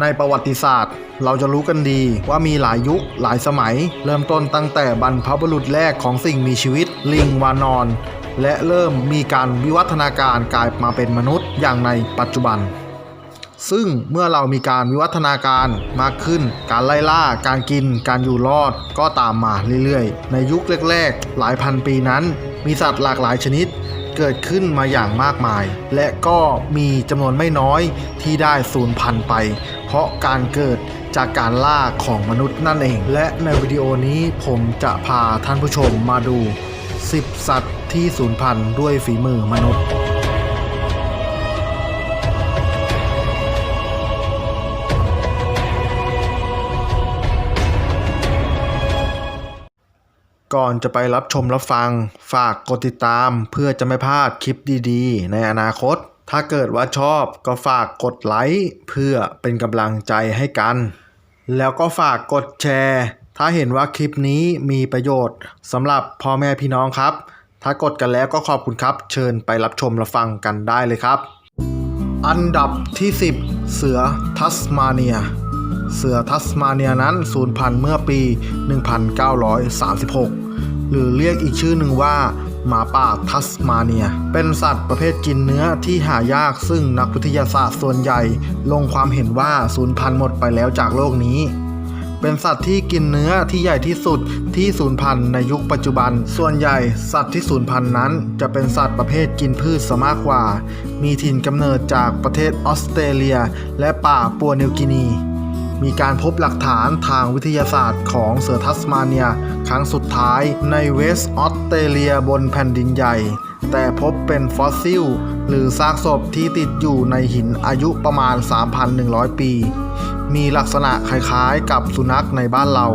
ในประวัติศาสตร์ เราจะรู้กันดีว่ามีหลายยุคหลายสมัย เริ่มต้นตั้งแต่บรรพบุรุษแรกของสิ่งมีชีวิต ลิงวานอน และเริ่มมีการวิวัฒนาการกลายมาเป็นมนุษย์อย่างในปัจจุบัน ซึ่งเมื่อเรามีการวิวัฒนาการมากขึ้น การไล่ล่า การกิน การอยู่รอดก็ตามมาเรื่อยๆ ในยุคแรกๆ หลายพันปีนั้น มีสัตว์หลากหลายชนิดเกิดขึ้นมาอย่างมากมาย และก็มีจำนวนไม่น้อยที่ได้สูญพันธุ์ไป เพราะการเกิดจากการล่าของมนุษย์นั่นเอง และในวิดีโอนี้ผมจะพาท่านผู้ชมมาดู 10 สัตว์ที่สูญพันธุ์ด้วยฝีมือมนุษย์ก่อนจะไปรับชมรับฟัง ฝากกดติดตามเพื่อจะไม่พลาดคลิปดีๆ ในอนาคต ถ้าเกิดว่าชอบก็ฝากกดไลค์เพื่อเป็นกำลังใจให้กัน แล้วก็ฝากกดแชร์ ถ้าเห็นว่าคลิปนี้มีประโยชน์สำหรับพ่อแม่พี่น้องครับ ถ้ากดกันแล้วก็ขอบคุณครับ เชิญไปรับชมรับฟังกันได้เลยครับ อันดับที่ 10 เสือทัสมาเนีย เสือทัสมาเนียนั้นสูญพันธุ์เมื่อปี 1936 หรือเรียกอีกชื่อหนึ่งว่า หมาป่าทัสมาเนีย เป็นสัตว์ประเภทกินเนื้อที่หายากซึ่งนักวิทยาศาสตร์ส่วนใหญ่ ลงความเห็นว่าสูญพันธุ์หมดไปแล้วจากโลกนี้ เป็นสัตว์ที่กินเนื้อที่ใหญ่ที่สุดที่สูญพันธุ์ในยุคปัจจุบัน ส่วนใหญ่สัตว์ที่สูญพันธุ์นั้น จะเป็นสัตว์ประเภทกินพืชซะมากกว่า มีถิ่นกำเนิดจากประเทศออสเตรเลีย และป่าปัวนิวกินี มีการพบหลักฐานทางวิทยาศาสตร์ของเสือทัสมาเนีย ครั้งสุดท้ายในเวสต์ออสเตรเลียบนแผ่นดินใหญ่ แต่พบเป็นฟอสซิล หรือซากศพที่ติดอยู่ในหินอายุประมาณ 3,100 ปี มีลักษณะคล้ายๆกับสุนัขในบ้านเรา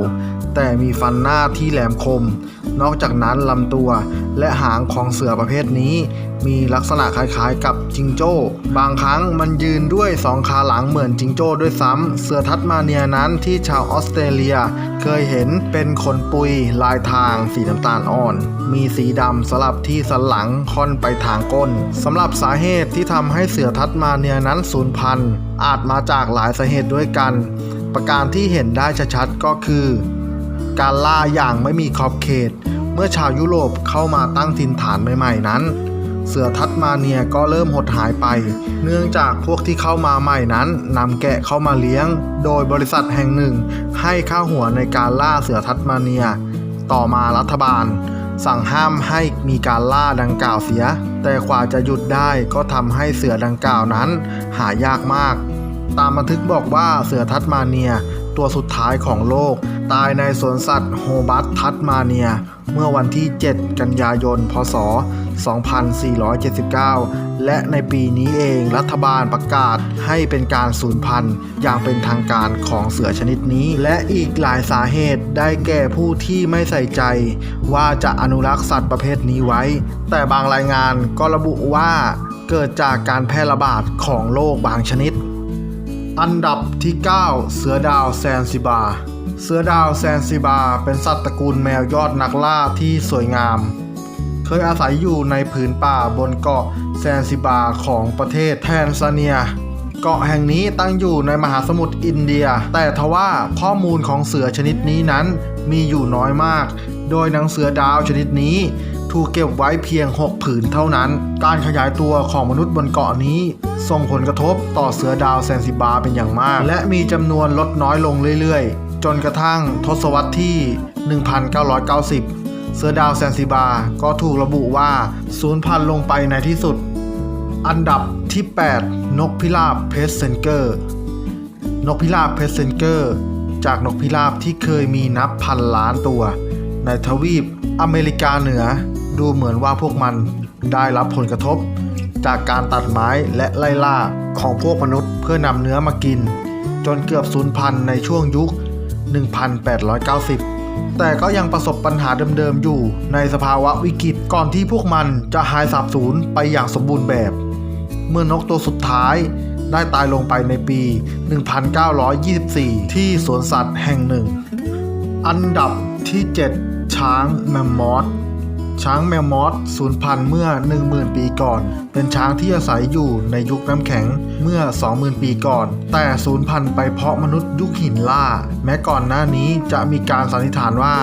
แต่มีฟันหน้าที่แหลมคม นอกจากนั้นลำตัวและหางของเสือประเภทนี้ มีลักษณะคล้ายๆกับจิงโจ้ บางครั้งมันยืนด้วยสองขาหลังเหมือนจิงโจ้ด้วยซ้ำเสือทัตมาเนียนั้นที่ชาวออสเตรเลีย เคยเห็นเป็นขนปุยลายทางสีน้ำตาลอ่อน มีสีดำสลับที่สันหลังค่อนไปทางก้นสำหรับสาเหตุที่ทำให้เสือทัตมาเนียนั้นสูญพันธุ์อาจมาจากหลายสาเหตุด้วยกัน ประการที่เห็นได้ชัดๆก็คือ การล่าอย่างไม่มีขอบเขต เมื่อชาวยุโรปเข้ามาตั้งถิ่นฐานใหม่ๆนั้น เสือทัตมาเนียก็เริ่มหดหายไป เนื่องจากพวกที่เข้ามาใหม่นั้นนำแกะเข้ามาเลี้ยง โดยบริษัทแห่งหนึ่ง ให้ค่าหัวในการล่าเสือทัตมาเนีย ต่อมารัฐบาล สั่งห้ามให้มีการล่าดังกล่าวเสีย แต่กว่าจะหยุดได้ก็ทำให้เสือดังกล่าวนั้น หายากมากตามบันทึกบอกว่าเสือทัตมาเนีย ตัวสุดท้ายของโลก ตายในสวนสัตว์โฮบัตทัตมาเนีย เมื่อวันที่ 7 กันยายน พศ 2479 และในปีนี้เองรัฐบาลประกาศให้เป็นการสูญพันธุ์อย่างเป็นทางการของเสือชนิดนี้ และอีกหลายสาเหตุได้แก่ผู้ที่ไม่ใส่ใจ ว่าจะอนุรักษ์สัตว์ประเภทนี้ไว้ แต่บางรายงานก็ระบุว่าเกิดจากการแพร่ระบาดของโรคบางชนิด อันดับที่ 9 เสือดาวแซนซิบา เสือดาวแซนซิบา เป็นสัตว์ตระกูลแมวยอดนักล่าที่สวยงาม เคยอาศัยอยู่ในผืนป่าบนเกาะแซนซิบาของประเทศแทนซาเนีย เกาะแห่งนี้ตั้งอยู่ในมหาสมุทรอินเดีย แต่ทว่าข้อมูลของเสือชนิดนี้นั้นมีอยู่น้อยมาก โดยหนังเสือดาวชนิดนี้ ถูกเก็บไว้เพียง 6 ผืนเท่านั้น การขยายตัวของมนุษย์บนเกาะนี้ ส่งผลกระทบต่อเสือดาวแซนซิบาเป็นอย่างมาก และมีจำนวนลดน้อยลงเรื่อยๆ จนกระทั่งทศวรรษที่ 1990 เสือดาวแซนซิบาก็ถูกระบุว่าสูญพันธุ์ลงไปในที่สุด อันดับที่ 8 นกพิราบเพสเซนเกอร์ นกพิราบเพสเซนเกอร์จากนกพิราบที่เคยมีนับพันล้านตัว ในทวีปอเมริกาเหนือ ดูเหมือนว่าพวกมันได้รับผลกระทบ จากการตัดไม้และไล่ล่าของพวกมนุษย์เพื่อนำเนื้อมากิน จนเกือบสูญพันธุ์ในช่วงยุค 1890 แต่ก็ยังประสบปัญหาเดิมๆอยู่ในสภาวะวิกฤตก่อนที่พวกมันจะหายสาบสูญไปอย่างสมบูรณ์แบบ เมื่อนกตัวสุดท้ายได้ตายลงไปในปี 1924 ที่สวนสัตว์แห่งหนึ่ง อันดับที่ 7 ช้างแมมมอธ ช้างแมมมอสสูญพันธุ์เมื่อ 10,000 ปีก่อน เป็นช้างที่อาศัยอยู่ในยุคน้ำแข็งเมื่อ 20,000 ปีก่อน แต่สูญพันธุ์ไปเพราะมนุษย์ยุคหินล่า แม้ก่อนหน้านี้จะมีการสันนิษฐานว่า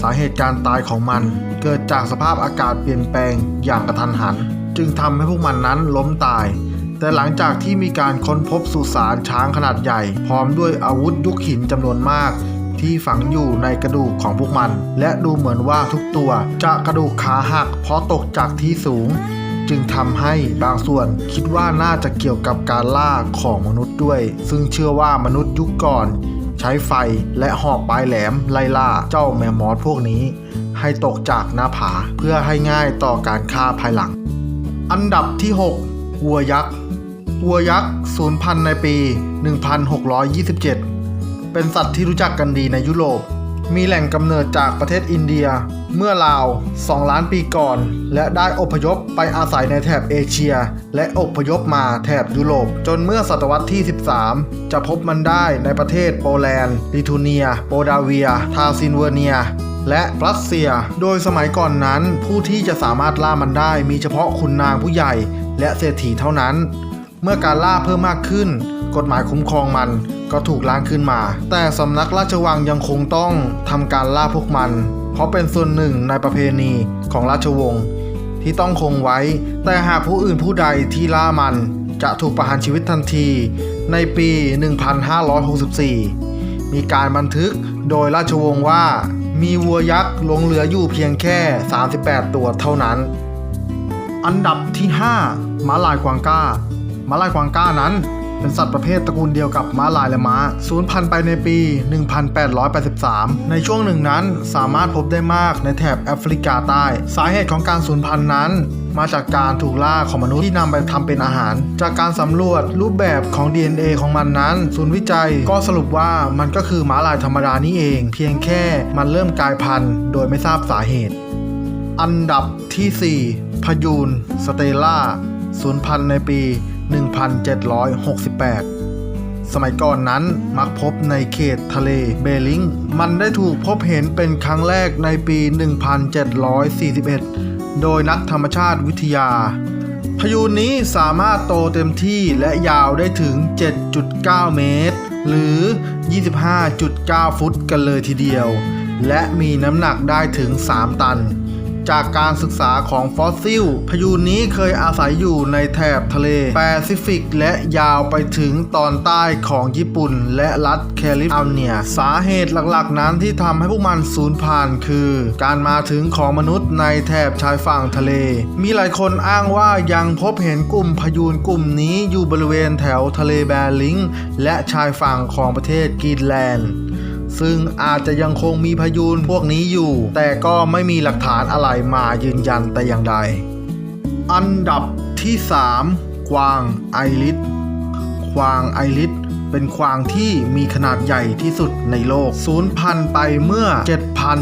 สาเหตุการตายของมัน เกิดจากสภาพอากาศเปลี่ยนแปลงอย่างกระทันหัน จึงทำให้พวกมันนั้นล้มตาย แต่หลังจากที่มีการค้นพบสุสานช้างขนาดใหญ่ พร้อมด้วยอาวุธยุคหินจำนวนมาก ที่ฝังอยู่ในกระดูกของพวกมัน และดูเหมือนว่าทุกตัวจะกระดูกขาหักเพราะตกจากที่สูง จึงทำให้บางส่วนคิดว่าน่าจะเกี่ยวกับการล่าของมนุษย์ด้วย ซึ่งเชื่อว่ามนุษย์ยุคก่อน ใช้ไฟและหอกปลายแหลมไล่ล่าเจ้าแมมมอสพวกนี้ ให้ตกจากหน้าผาเพื่อให้ง่ายต่อการฆ่าภายหลัง อันดับที่ 6 วัวยักษ์วัวยักษ์สูญพันธุ์ในปี 1627 เป็นสัตว์ที่รู้จักกันดีในยุโรป มีแหล่งกำเนิดจากประเทศอินเดีย เมื่อราว 2 ล้านปีก่อน และได้อพยพไปอาศัยในแถบเอเชีย และอพยพมาแถบยุโรป จนเมื่อศตวรรษที่ 13 จะพบมันได้ในประเทศโปแลนด์ ลิทัวเนีย โปดาเวีย ทาซินเวเนียและรัสเซีย โดยสมัยก่อนนั้น ผู้ที่จะสามารถล่ามันได้มีเฉพาะคุณนางผู้ใหญ่ และเศรษฐีเท่านั้น เมื่อการล่าเพิ่มมากขึ้น กฎหมายคุ้มครองมัน ก็ถูกล้างขึ้นมา แต่สำนักราชวังยังคงต้องทำการล่าพวกมัน เพราะเป็นส่วนหนึ่งในประเพณีของราชวงศ์ที่ต้องคงไว้ แต่หากผู้อื่นผู้ใดที่ล่ามันจะถูกประหารชีวิตทันทีในปี 1564 มีการบันทึกโดยราชวงศ์ว่า มีวัวยักษ์ลงเหลืออยู่เพียงแค่ 38 ตัวเท่านั้น อันดับที่ 5 ม้าลายกวางก้าม้าลายกวางก้านั้น เป็นสัตว์ประเภทตระกูลเดียวกับม้าลายและม้า สูญพันธุ์ไปในปี 1883 ในช่วงหนึ่งนั้นสามารถพบได้มากในแถบแอฟริกาใต้ สาเหตุของการสูญพันธุ์นั้น มาจากการถูกล่าของมนุษย์ที่นำไปทำเป็นอาหาร จากการสำรวจรูปแบบของ DNA ของมันนั้น ศูนย์วิจัยก็สรุปว่ามันก็คือม้าลายธรรมดานี่เอง เพียงแค่มันเริ่มกลายพันธุ์โดยไม่ทราบสาเหตุ อันดับที่ 4 พยูน สเตล่าสูญพันธุ์ในปี 1768 สมัยก่อนนั้นมักพบในเขตทะเลเบลิง มันได้ถูกพบเห็นเป็นครั้งแรกในปี 1741 โดยนักธรรมชาติวิทยา พยูนนี้สามารถโตเต็มที่และยาวได้ถึง 7.9 เมตร หรือ 25.9 ฟุตกันเลยทีเดียว และมีน้ำหนักได้ถึง 3 ตัน จากการศึกษาของฟอสซิล พยูนนี้เคยอาศัยอยู่ในแถบทะเลแปซิฟิก และยาวไปถึงตอนใต้ของญี่ปุ่น และรัฐแคลิฟอร์เนีย สาเหตุหลักๆ นั้นที่ทำให้พวกมันสูญพันธุ์คือ การมาถึงของมนุษย์ในแถบชายฝั่งทะเล มีหลายคนอ้างว่ายังพบเห็นกลุ่มพยูนกลุ่มนี้อยู่บริเวณแถวทะเลแบลิงและชายฝั่งของประเทศกรีนแลนด์ ซึ่งอาจจะยังคงมีพยูนพวกนี้อยู่ แต่ก็ไม่มีหลักฐานอะไรมายืนยันแต่อย่างใด อันดับที่ 3 กวางไอริสควางไอริสเป็นควางที่มีขนาดใหญ่ที่สุดในโลก สูญพันธุ์ไปเมื่อ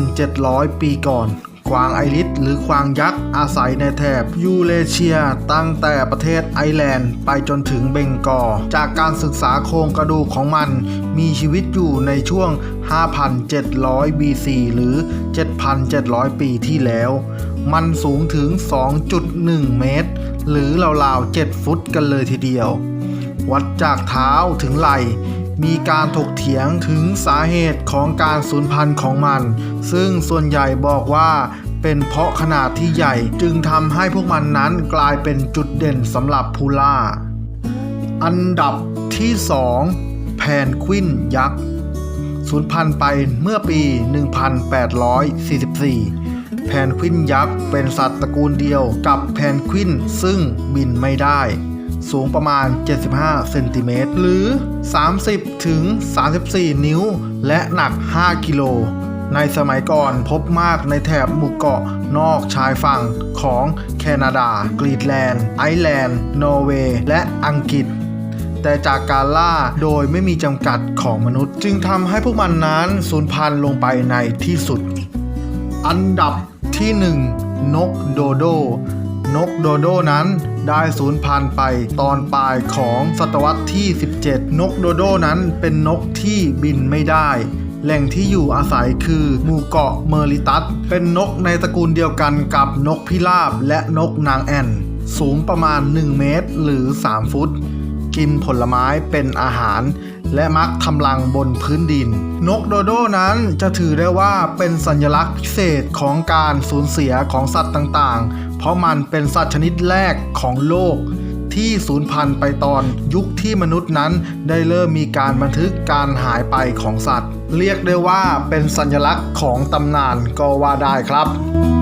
7,700 ปีก่อน วางไอริสหรือควางยักษ์อาศัยในแถบยูเรเชีย ตั้งแต่ประเทศไอร์แลนด์ ไปจนถึงเบงกอลจากการศึกษาโครงกระดูกของมัน มีชีวิตอยู่ในช่วง 5,700 BC หรือ 7,700 ปีที่แล้ว มันสูงถึง 2.1 เมตร หรือราวๆ 7 ฟุตกันเลยทีเดียว วัดจากเท้าถึงไหล่มีการถกเถียงถึงสาเหตุของการสูญพันธุ์ของมัน ซึ่งส่วนใหญ่บอกว่า เป็นเพราะขนาดที่ใหญ่จึงทำให้พวกมันนั้นกลายเป็นจุดเด่นสำหรับผู้ล่า อันดับที่ 2 แพนควินยักษ์สูญพันธุ์ไปเมื่อปี 1844 แพนควินยักษ์เป็นสัตว์ตระกูลเดียวกับแพนควินซึ่งบินไม่ได้ สูงประมาณ 75 เซนติเมตร หรือ 30ถึง34 นิ้ว และหนัก 5 กิโล ในสมัยก่อนพบมากในแถบหมู่เกาะนอกชายฝั่งของแคนาดา กรีนแลนด์ ไอร์แลนด์ นอร์เวย์ และอังกฤษ แต่จากการล่าโดยไม่มีจำกัดของมนุษย์ จึงทำให้พวกมันนั้นสูญพันธุ์ลงไปในที่สุด อันดับที่ 1 นกโดโดนกโดโดนั้นได้สูญพันธุ์ไปตอนปลายของศตวรรษที่ 17 นกโดโดนั้นเป็นนกที่บินไม่ได้ แหล่งที่อยู่อาศัยคือหมู่เกาะเมอริตัส เป็นนกในตระกูลเดียวกันกับนกพิราบและนกนางแอ่น สูงประมาณ 1 เมตรหรือ 3 ฟุต กินผลไม้เป็นอาหาร และมักทำรังบนพื้นดิน นกโดโดนั้นจะถือได้ว่าเป็นสัญลักษณ์พิเศษของการสูญเสียของสัตว์ต่างๆ เพราะมันเป็นสัตว์ชนิดแรกของโลก ที่สูญพันธุ์ไปตอนยุคที่มนุษย์นั้นได้เริ่มมีการบันทึกการหายไปของสัตว์ เรียกได้ว่าเป็นสัญลักษณ์ของตำนานก็ว่าได้ครับ